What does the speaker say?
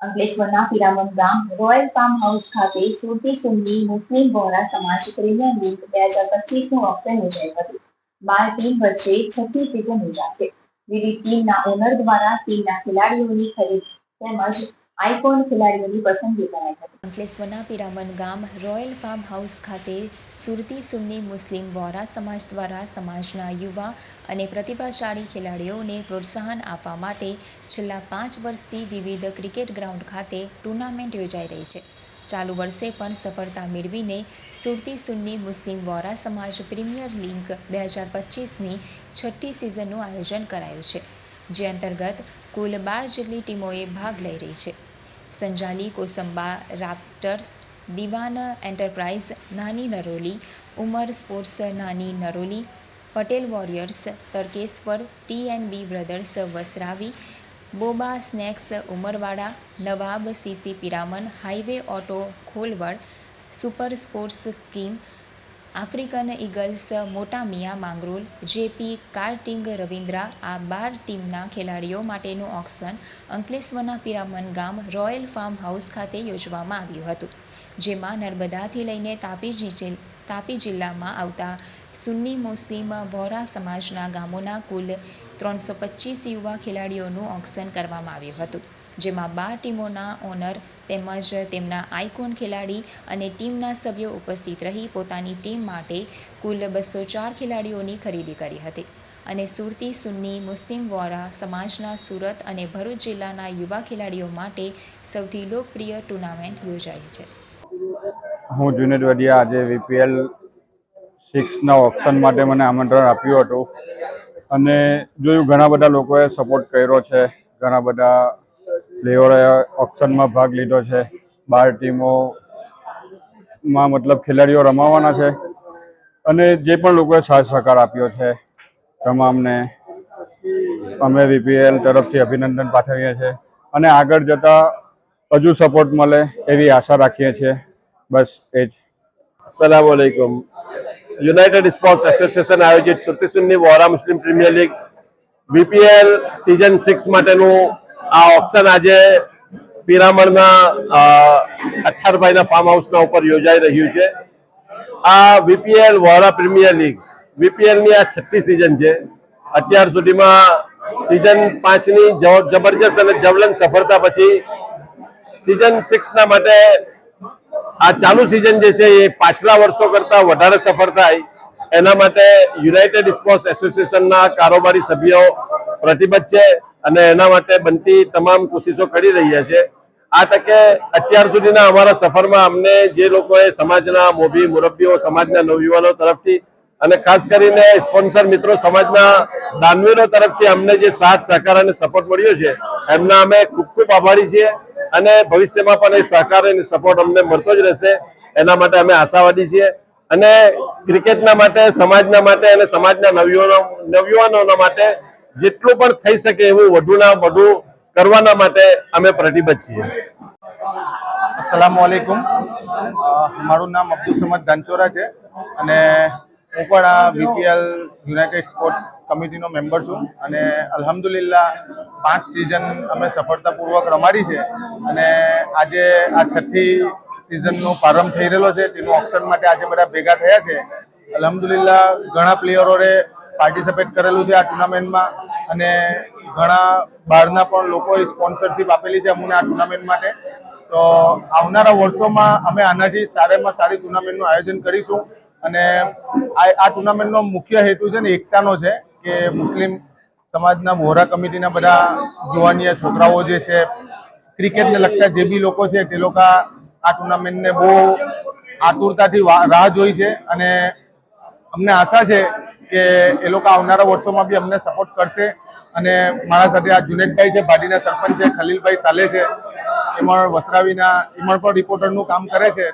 અંકલેશ્વરના પિરામણ ગામ royal farm house ખાતે સુરતી સુન્ની મુસ્લિમ વોરા સમાજ પ્રીમિયર લીગ બે હજાર પચીસનું ઓપ્શન યોજાયું હતું બાર ટીમ વચ્ચે છઠ્ઠી સિઝન યોજાશે વિવિધ ટીમના ઓનર દ્વારા ટીમના ખેલાડીઓની ખરીદ તેમજ આઇકોન ખેલાડીઓની પસંદગી કરાઈ હતી. અંકલેશ્વરના પિરામણ ગામ રોયલ ફાર્મ હાઉસ ખાતે સુરતી સુન્ની મુસ્લિમ વોરા સમાજ દ્વારા સમાજના યુવા અને પ્રતિભાશાળી ખેલાડીઓને પ્રોત્સાહન આપવા માટે છેલ્લા પાંચ વર્ષથી વિવિધ ક્રિકેટ ગ્રાઉન્ડ ખાતે ટુર્નામેન્ટ યોજાઈ રહી છે. ચાલુ વર્ષે પણ સફળતા મેળવીને સુરતી સુન્ની મુસ્લિમ વોરા સમાજ પ્રીમિયર લીગ બે હજાર પચીસની છઠ્ઠી સિઝનનું આયોજન કરાયું છે. જે અંતર્ગત કુલ બાર જેટલી ટીમોએ ભાગ લઈ રહી છે. સંજાલી, કોસંબા, રાપ્ટર્સ, દિવાન એન્ટરપ્રાઇઝ, નાની Naroli, Umar sports, Nani Naroli, Patel warriors Tadkeshwar TNB brothers, Vasravi, boba snacks, Umarwada, Nawab, CC Piraman highway auto, Kholvad, super sports king African eagles Mota Miya Mangrol JP કાર્ટિંગ રવિન્દ્રા આ બાર ટીમના ખેલાડીઓ માટેનું ઓક્શન અંકલેશ્વરના પિરામન ગામ royal farm house ખાતે યોજવામાં આવ્યું હતું, જેમાં નર્મદાથી લઈને તાપી જિલ્લ- તાપી જિલ્લામાં આવતા સુન્ની મુસ્લિમ વોરા સમાજના ગામોના કુલ ત્રણસો પચીસ યુવા ખેલાડીઓનું ઓક્શન કરવામાં આવ્યું હતું, જેમાં બાર ટીમોના ઓનર તેમજ તેમના આઇકોન ખેલાડી અને ટીમના સભ્યો ઉપસ્થિત રહી પોતાની ટીમ માટે કુલ બસો ચાર ખેલાડીઓની ખરીદી કરી હતી અને સુરતી સુન્ની મુસ્લિમ વોરા સમાજના સુરત અને ભરૂચ જિલ્લાના યુવા ખેલાડીઓ માટે સૌથી લોકપ્રિય ટુર્નામેન્ટ યોજાઈ છે. હું જુનેદ વડિયા આજે વીપીએલ સિક્સના ઓપ્શન માટે મને આમંત્રણ આપ્યું હતું. અને જોયું ઘણા બધા લોકોએ સપોર્ટ કર્યો છે. ઘણા બધા પ્લેયરોએ ઓપ્શનમાં ભાગ લીધો છે. બાર ટીમોમાં મતલબ ખેલાડીઓ રમાવાના છે. અને જે પણ લોકોએ સાથ સહકાર આપ્યો છે, તમામને અમે વીપીએલ તરફથી અભિનંદન પાઠવીએ છીએ. અને આગળ જતાં હજુ સપોર્ટ મળે એવી આશા રાખીએ છીએ. બસ, એ જ. અસલામ આલૈકુમ યુનાઇટેડ સ્પોર્ટ્સ એસોસિએશન આયોજિત છત્તીસગઢની Vora Muslim premier league BPL season six માટેનું આ ઓપ્શન આજે પિરામણના અઠારભાઈના ફાર્મ હાઉસના ઉપર યોજાઈ રહ્યું છે. આ વીપીએલ વોરા પ્રીમિયર લીગ વીપીએલની આ છઠ્ઠી સિઝન છે. અત્યાર સુધીમાં સિઝન પાંચની જબરજસ્ત અને જવલન સફળતા પછી સિઝન સિક્સના માટે આ ચાલુ સિઝન જે છે એ પાછલા વર્ષો કરતા વધારે સફળ થાય. એના માટે યુનાઇટેડ સ્પોર્ટ્સ એસોસિએશનના કારોબારી સભ્યો પ્રતિબદ્ધ છે અને એના માટે બનતી તમામ કોશિશો કરી રહ્યા છે. આ તકે અત્યાર સુધીના અમારા સફરમાં અમને જે લોકોએ સમાજના મોભી મુરબ્બીઓ, સમાજના નવયુવાનો તરફથી અને ખાસ કરીને સ્પોન્સર મિત્રો સમાજના દાનવીરો તરફથી અમને જે સાથ, સહકાર અને સપોર્ટ મળ્યો છે, એમના અમે ખૂબ ખૂબ આભારી છીએ. અને ભવિષ્યમાં પણ એ સહકાર અને સપોર્ટ અમને મળતો જ રહેશે. એના માટે અમે આશાવાદી છીએ. અને ક્રિકેટના માટે, સમાજના માટે અને સમાજના નવયુવાનો નવયુવાનોના માટે જેટલું પણ થઈ શકે એવું વધુના વધુ કરવાના માટે અમે પ્રતિબદ્ધ છીએ. અસલામુ વાલેકુમ મારું નામ અબ્દુલ સમદ ધાનચોરા છે અને હું પણ આ બીપીએલ યુનાઇટેડ સ્પોર્ટ્સ કમિટીનો મેમ્બર છું અને અલહમદુલિલ્લા પાંચ સિઝન અમે સફળતાપૂર્વક રમાડી છે અને આજે આ છઠ્ઠી સિઝનનો પ્રારંભ થઈ રહેલો છે. તેનું ઓપ્શન માટે આજે બધા ભેગા થયા છે. અલ્હમદુલિલ્લા ઘણા પ્લેયરોએ પાર્ટિસિપેટ કરેલું છે આ ટુર્નામેન્ટમાં અને ઘણા બહારના પણ લોકોએ સ્પોન્સરશિપ આપેલી છે અમને આ ટુર્નામેન્ટ માટે. તો આવનારા વર્ષોમાં અમે આનાથી સારામાં સારી ટુર્નામેન્ટનું આયોજન કરીશું. અને આ ટુર્નામેન્ટનો મુખ્ય હેતુ છે ને એકતાનો છે કે મુસ્લિમ સમાજના વોરા કમિટીના બધા જુવાનિયા છોકરાઓ જે છે, ક્રિકેટને લગતા જે બી લોકો છે, તે લોકો આ ટુર્નામેન્ટને બહુ આતુરતાથી રાહ જોઈ છે અને અમને આશા છે કે એ લોકો આવનારા વર્ષોમાં બી અમને સપોર્ટ કરશે અને મારા સાથે આ જુનેદભાઈ છે, ભાટીના સરપંચ છે, ખલીલભાઈ સાલે છે, એમાં વસરાવીના એમાં પણ રિપોર્ટરનું કામ કરે છે.